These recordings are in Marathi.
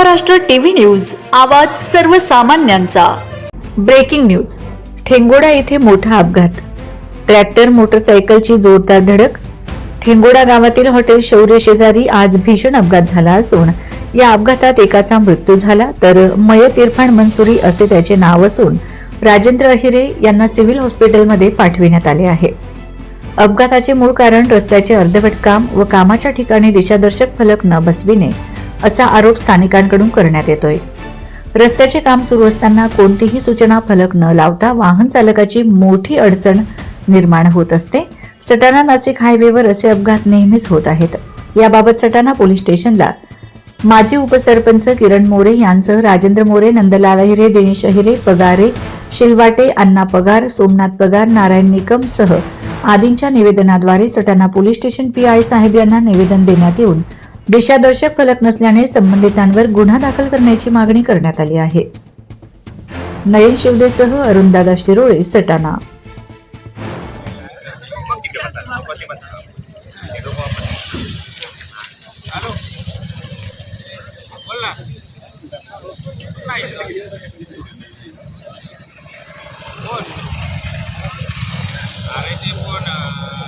महाराष्ट्र टीव्ही न्यूज आवाज सर्वसामान्यांचा. Breaking news. ठेंगोडा येथे मोठा अपघात. ट्रॅक्टर मोटरसायकलची जोरदार धडक. ठेंगोडा गावातील हॉटेल शौर्य शेजारी आज भीषण अपघात झाला असून या अपघातात एकाचा मृत्यू झाला तर मयत इरफान मनसुरी असे त्याचे नाव असून राजेंद्र अहिरे यांना सिव्हिल हॉस्पिटलमध्ये पाठविण्यात आले आहे. अपघाताचे मूळ कारण रस्त्याचे अर्धवट काम व कामाच्या ठिकाणी दिशादर्शक फलक न बसविणे असा आरोप स्थानिकांकडून करण्यात येतोय. रस्त्याचे काम सुरू असताना कोणतीही सूचना फलक न लावता वाहन चालकाची मोठी अडचण निर्माण होत असते. सटाणा नाशिक हायवेवर असे अपघात नेहमीच होत आहेत. याबाबत सटाणा पोलीस स्टेशनला माजी उपसरपंच किरण मोरे यांसह राजेंद्र मोरे नंदलाल अहिरे दिनेश अहिरे पगारे शिलवाटे अण्णा पगार सोमनाथ पगार नारायण निकम सह आदींच्या निवेदनाद्वारे Satana police station P I साहेब यांना निवेदन देण्यात येऊन दिशादर्शक फलक नसल्याने संबंधितांवर गुन्हा दाखल करण्याची मागणी करण्यात आली आहे. नयन शिवदेसह अरुणदादा शिरोळे सटाणा.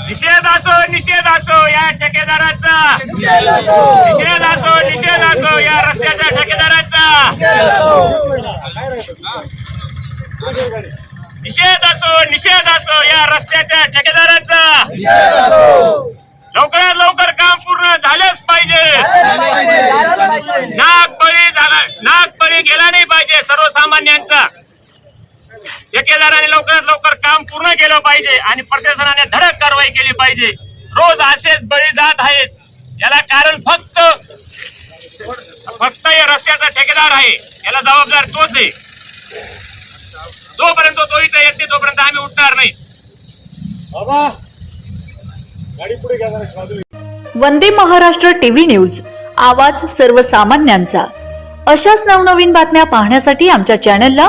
निषेध असो निषेध असो या ठेकेदाराचा. निषेध असो निषेध असो या रस्त्याच्या ठेकेदाराचा. निषेध असो निषेध असो या रस्त्याच्या ठेकेदाराचा. लवकरात लवकर काम पूर्ण झालंच पाहिजे. नागबळी झाला नागबळी गेला नाही पाहिजे सर्वसामान्यांचा. ठेकेदाराने लवकर पूर्ण केलं पाहिजे आणि प्रशासनाने धडक कारवाई केली पाहिजे. रोज असेच बळी जात आहेत. याला कारण फक्त फक्त या रस्त्याचा ठेकेदार आहे. याला जबाबदार तोच आहे. जोपर्यंत तो इथं येत नाही तोपर्यंत आम्ही उठणार नाही. वंदे महाराष्ट्र टीव्ही न्यूज आवाज सर्वसामान्यांचा. अशाच नवनवीन बातम्या पाहण्यासाठी आमच्या चॅनलला